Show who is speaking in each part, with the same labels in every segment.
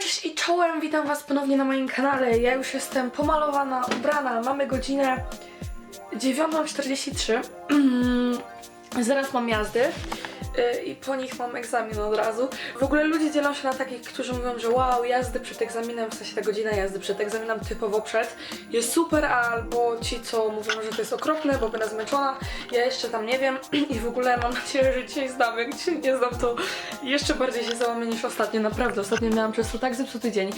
Speaker 1: Cześć i czołem, witam was ponownie na moim kanale. Ja już jestem pomalowana, ubrana, mamy godzinę 9.43. Zaraz mam jazdy i po nich mam egzamin od razu. W ogóle ludzie dzielą się na takich, którzy mówią, że wow, jazdy przed egzaminem, w sensie ta godzina jazdy przed egzaminem typowo przed jest super, albo ci, co mówią, że to jest okropne, bo będę zmęczona. Ja jeszcze tam nie wiem i w ogóle mam nadzieję, że dzisiaj zdam. Jak dzisiaj nie zdam, to jeszcze bardziej się załamię niż ostatnio, naprawdę. Ostatnio miałam przez to tak zepsuty dzień.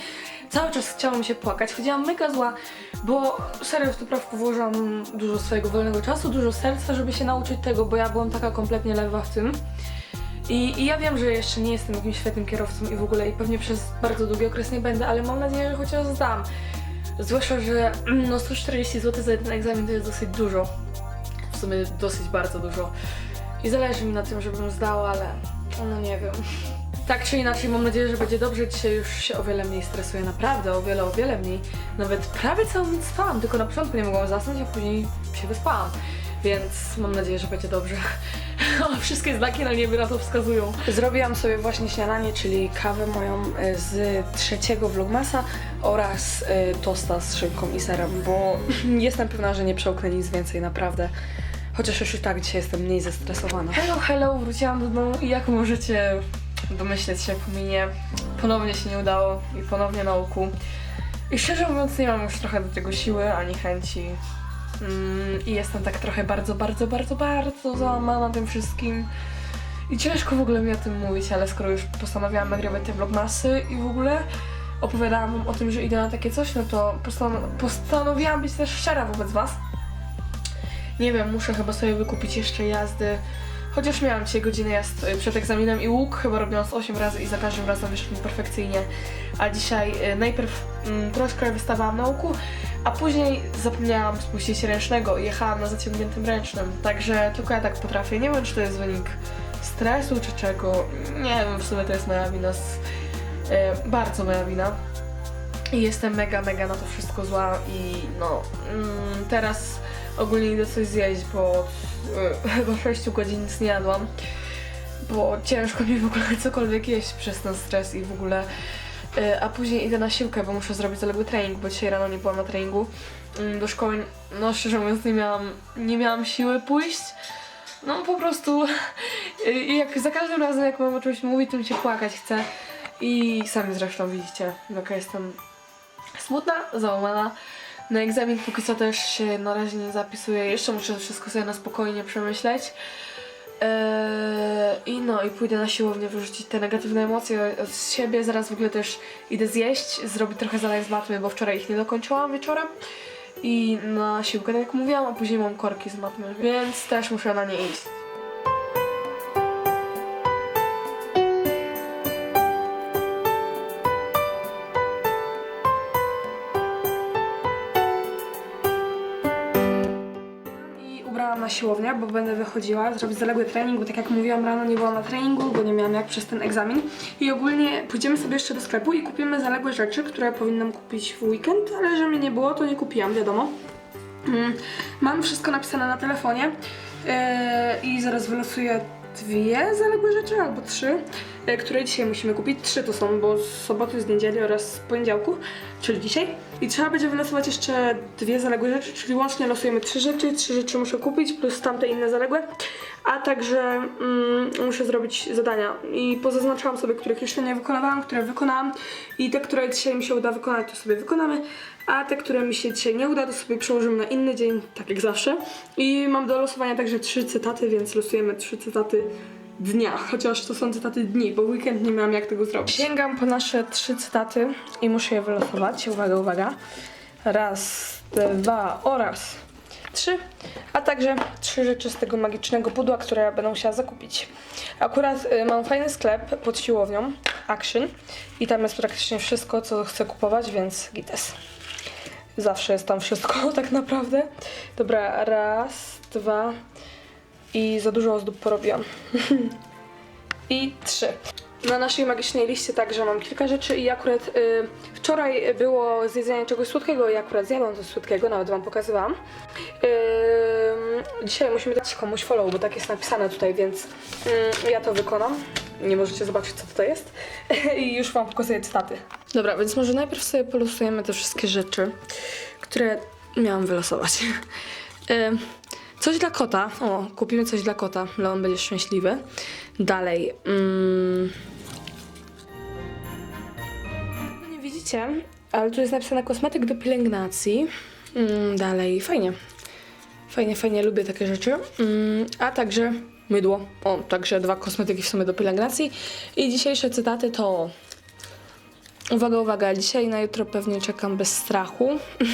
Speaker 1: Cały czas chciałam się płakać, chodziłam mega zła, bo serio w to prawko włożyłam dużo swojego wolnego czasu, dużo serca, żeby się nauczyć tego, bo ja byłam taka kompletnie lewa w tym. I, I ja wiem, że jeszcze nie jestem jakimś świetnym kierowcą i w ogóle i pewnie przez bardzo długi okres nie będę, ale mam nadzieję, że chociaż zdam. Zwłaszcza, że mm, no 140 zł za jeden egzamin to jest dosyć dużo. W sumie dosyć bardzo dużo. I zależy mi na tym, żebym zdała, ale no nie wiem. Tak czy inaczej, mam nadzieję, że będzie dobrze. Dzisiaj już się o wiele mniej stresuję, naprawdę, o wiele, o wiele mniej. Nawet prawie całą noc spałam, tylko na początku nie mogłam zasnąć, a później się wyspałam. Więc mam nadzieję, że będzie dobrze. Wszystkie znaki na niebie na to wskazują. Zrobiłam sobie właśnie śniadanie, czyli kawę moją e, z trzeciego vlogmasa oraz e, tosta z szynką i serem, bo jestem pewna, że nie przełknę nic więcej, naprawdę. Chociaż już i tak dzisiaj jestem mniej zestresowana. Hello, hello, wróciłam do domu i jak możecie domyśleć się po minie, ponownie się nie udało i ponownie na oku. I szczerze mówiąc nie mam już trochę do tego siły ani chęci. Mm, I jestem tak trochę bardzo, bardzo, bardzo, bardzo załamana tym wszystkim. I ciężko w ogóle mi o tym mówić, ale skoro już postanowiłam nagrywać te vlogmasy i w ogóle opowiadałam wam o tym, że idę na takie coś, no to postan- postanowiłam być też szczera wobec was. Nie wiem, muszę chyba sobie wykupić jeszcze jazdy. Chociaż miałam dzisiaj godzinę jazd przed egzaminem i łuk chyba robiłam z 8 razy i za każdym razem wyszło mi perfekcyjnie. A dzisiaj y, najpierw mm, troszkę wystawałam na łuku, a później zapomniałam spuścić ręcznego i jechałam na zaciągniętym ręcznym. Także tylko ja tak potrafię. Nie wiem, czy to jest wynik stresu czy czego. Nie wiem, w sumie to jest moja wina. Z, y, bardzo moja wina. I jestem mega, mega na to wszystko zła i no mm, teraz ogólnie idę coś zjeść, bo y, chyba 6 godzin nic nie jadłam, bo ciężko mi w ogóle cokolwiek jeść przez ten stres i w ogóle y, a później idę na siłkę, bo muszę zrobić zaległy trening, bo dzisiaj rano nie byłam na treningu Mm, do szkoły, no szczerze mówiąc nie miałam, nie miałam siły pójść no po prostu y, jak za każdym razem jak mam o czymś mówić, to mi się płakać chce i sami zresztą widzicie, jaka jestem smutna, załamana. Na egzamin póki co też się na razie nie zapisuję. Jeszcze muszę wszystko sobie na spokojnie przemyśleć. Eee, I no, i pójdę na siłownię wyrzucić te negatywne emocje z siebie. Zaraz w ogóle też idę zjeść, zrobić trochę zadań z matmy, bo wczoraj ich nie dokończyłam wieczorem. I na siłkę, tak jak mówiłam, a później mam korki z matmy, więc też muszę na nie iść. Siłownię, bo będę wychodziła zrobić zaległy trening, bo tak jak mówiłam rano nie byłam na treningu, bo nie miałam jak przez ten egzamin. I ogólnie pójdziemy sobie jeszcze do sklepu i kupimy zaległe rzeczy, które powinnam kupić w weekend, ale że mnie nie było, to nie kupiłam, wiadomo. Mm, Mam wszystko napisane na telefonie yy, i zaraz wylosuję dwie zaległe rzeczy albo trzy, które dzisiaj musimy kupić. Trzy to są, bo z soboty, z niedzieli oraz z poniedziałku, czyli dzisiaj. I trzeba będzie wylosować jeszcze dwie zaległe rzeczy, czyli łącznie losujemy trzy rzeczy. Trzy rzeczy muszę kupić plus tamte inne zaległe. A także mm, muszę zrobić zadania i pozaznaczałam sobie, których jeszcze nie wykonywałam, które wykonałam i te, które dzisiaj mi się uda wykonać, to sobie wykonamy, a te, które mi się dzisiaj nie uda, to sobie przełożymy na inny dzień, tak jak zawsze. I mam do losowania także trzy cytaty, więc losujemy trzy cytaty dnia, chociaż to są cytaty dni, bo weekend nie miałam jak tego zrobić. Sięgam po nasze trzy cytaty i muszę je wylosować. Uwaga, uwaga. Raz, dwa oraz trzy, a także trzy rzeczy z tego magicznego pudła, które będę musiała zakupić. Akurat y, mam fajny sklep pod siłownią, Action, i tam jest praktycznie wszystko, co chcę kupować, więc gites. Zawsze jest tam wszystko, tak naprawdę. Dobra, raz, dwa i za dużo ozdób porobiłam. I trzy. Na naszej magicznej liście także mam kilka rzeczy i akurat y, wczoraj było zjedzenie czegoś słodkiego i akurat zjadłam coś słodkiego, nawet wam pokazywałam. Ym, dzisiaj musimy dać komuś follow, bo tak jest napisane tutaj, więc ym, ja to wykonam. nie możecie zobaczyć, co tutaj jest. I już Wam pokazuję cytaty. Dobra, więc może najpierw sobie polosujemy te wszystkie rzeczy, które miałam wylosować. E, Coś dla kota. O, kupimy coś dla kota. Leon będzie szczęśliwy. Dalej. Mm. No Nie widzicie, ale tu jest napisane kosmetyk do pielęgnacji. Mm, dalej, fajnie. Fajnie, fajnie, lubię takie rzeczy. Mm, a także mydło. O, także dwa kosmetyki w sumie do pielęgnacji. I dzisiejsze cytaty to... Uwaga, uwaga, dzisiaj na jutro pewnie czekam bez strachu.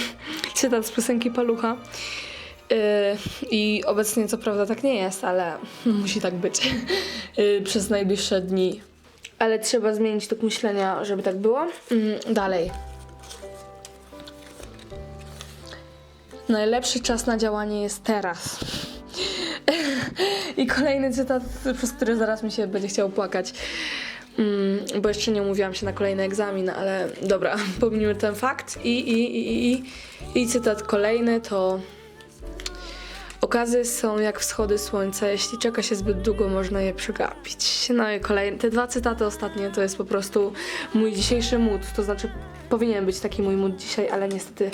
Speaker 1: Cytat z piosenki Palucha. Yy, I obecnie co prawda tak nie jest, ale musi tak być yy, przez najbliższe dni. Ale trzeba zmienić tok myślenia, żeby tak było. Mm, dalej. Najlepszy czas na działanie jest teraz. I kolejny cytat, przez który zaraz mi się będzie chciał płakać. Mm, bo jeszcze nie umówiłam się na kolejny egzamin, ale dobra, pomijmy ten fakt. I, i, i, i, i cytat kolejny to Okazy są jak wschody słońca. Jeśli czeka się zbyt długo, można je przegapić. No i kolejne. Te dwa cytaty ostatnie to jest po prostu mój dzisiejszy mood. To znaczy, powinien być taki mój mood dzisiaj, ale niestety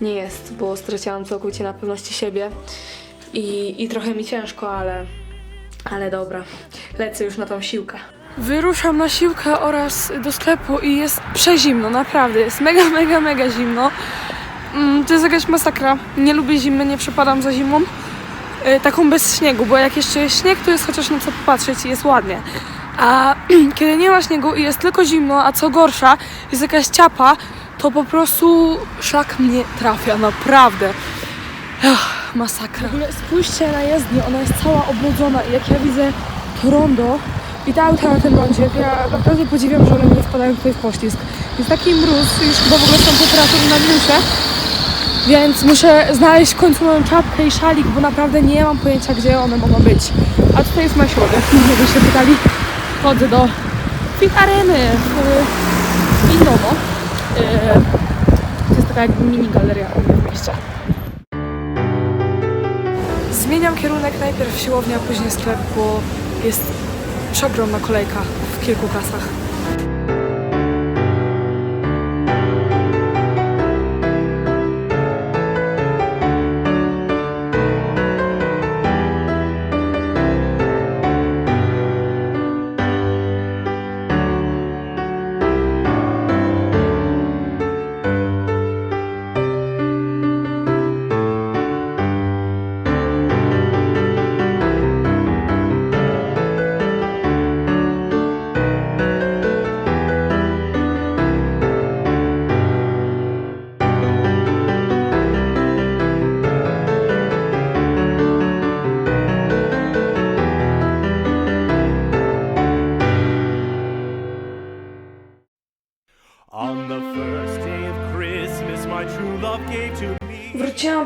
Speaker 1: nie jest, bo straciłam całkowicie na pewności siebie. I, i trochę mi ciężko, ale, ale dobra. Lecę już na tą siłkę. Wyruszam na siłkę oraz do sklepu i jest przezimno, naprawdę. Jest mega, mega, mega zimno. Mm, to jest jakaś masakra. Nie lubię zimy, nie przepadam za zimą. Y, taką bez śniegu, bo jak jeszcze jest śnieg, to jest chociaż na co popatrzeć i jest ładnie. A kiedy nie ma śniegu i jest tylko zimno, a co gorsza, jest jakaś ciapa, to po prostu szlak mnie trafia, naprawdę. Masakra. W ogóle spójrzcie na jezdnię, ona jest cała oblodzona i jak ja widzę to rondo i te auta na tym rondzie, to ja naprawdę podziwiam, że one nie wpadają tutaj w poślizg. Jest taki mróz, już chyba w ogóle są temperatury na minusie, więc muszę znaleźć w końcu moją czapkę i szalik, bo naprawdę nie mam pojęcia, gdzie one mogą być. A tutaj jest moja środek, jakbyście pytali. Chodzę do Fit Areny w Innowo. Yy, To jest taka jakby mini galeria w mieście. Zmieniam kierunek, najpierw siłownia, a później sklep, bo jest przeogromna kolejka w kilku kasach.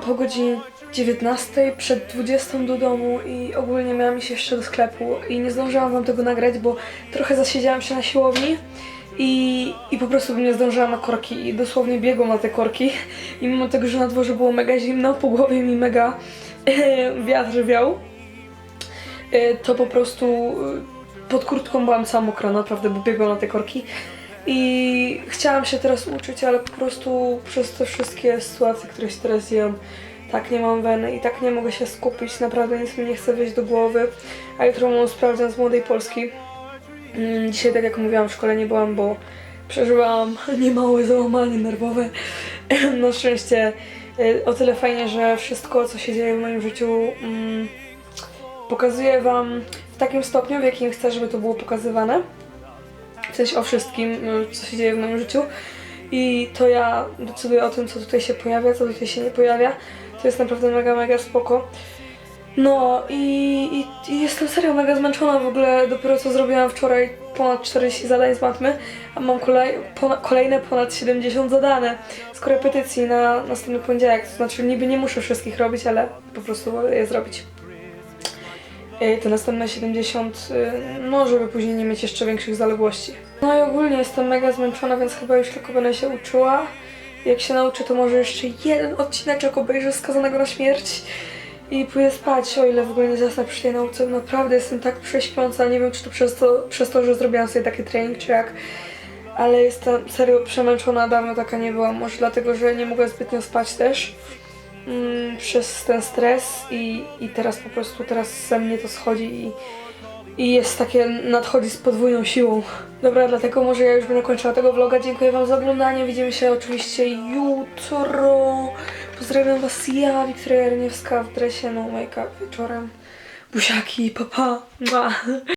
Speaker 1: Po godzinie 19 przed 20 do domu i ogólnie miałam iść jeszcze do sklepu i nie zdążyłam wam tego nagrać, bo trochę zasiedziałam się na siłowni i, i po prostu nie zdążyłam na korki i dosłownie biegłam na te korki i mimo tego, że na dworze było mega zimno, po głowie mi mega wiatr wiał, e, to po prostu e, pod kurtką byłam cała mokra, naprawdę, bo biegłam na te korki. I chciałam się teraz uczyć, ale po prostu przez te wszystkie sytuacje, które się teraz dzieją, tak nie mam weny i tak nie mogę się skupić, naprawdę nic mi nie chce wejść do głowy. A jutro mam sprawdzian z Młodej Polski. Mm, Dzisiaj, tak jak mówiłam, w szkole nie byłam, bo przeżyłam niemałe załamanie nerwowe. Na szczęście y, o tyle fajnie, że wszystko, co się dzieje w moim życiu, mm, pokazuję Wam w takim stopniu, w jakim chcę, żeby to było pokazywane w sensie o wszystkim, y, co się dzieje w moim życiu. I to ja decyduję o tym, co tutaj się pojawia, co tutaj się nie pojawia. To jest naprawdę mega, mega spoko. No i, i, i jestem serio mega zmęczona w ogóle. Dopiero co zrobiłam wczoraj ponad 40 zadań z matmy, a mam kolej, kolejne ponad 70 zadane z korepetycji na następny poniedziałek. To znaczy niby nie muszę wszystkich robić, ale po prostu wolę je zrobić. Te następne 70, y, no żeby później nie mieć jeszcze większych zaległości. No i ogólnie jestem mega zmęczona, więc chyba już tylko będę się uczyła. Jak się nauczę, to może jeszcze jeden odcineczek obejrzę Skazanego na śmierć i pójdę spać, o ile w ogóle nie zasnę przy tej nauce. Naprawdę jestem tak prześpiąca, nie wiem czy to przez to, przez to że zrobiłam sobie taki trening, czy jak. Ale jestem serio przemęczona, dawno taka nie byłam. Może dlatego, że nie mogłam zbytnio spać też mm, przez ten stres i, i teraz po prostu teraz ze mnie to schodzi i, i jest takie, nadchodzi z podwójną siłą. Dobra, dlatego może ja już będę kończyła tego vloga. Dziękuję wam za oglądanie. Widzimy się oczywiście jutro. Pozdrawiam was ja, Wiktoria Jarniewska w dresie no make-up wieczorem. Buziaki, papa. Pa.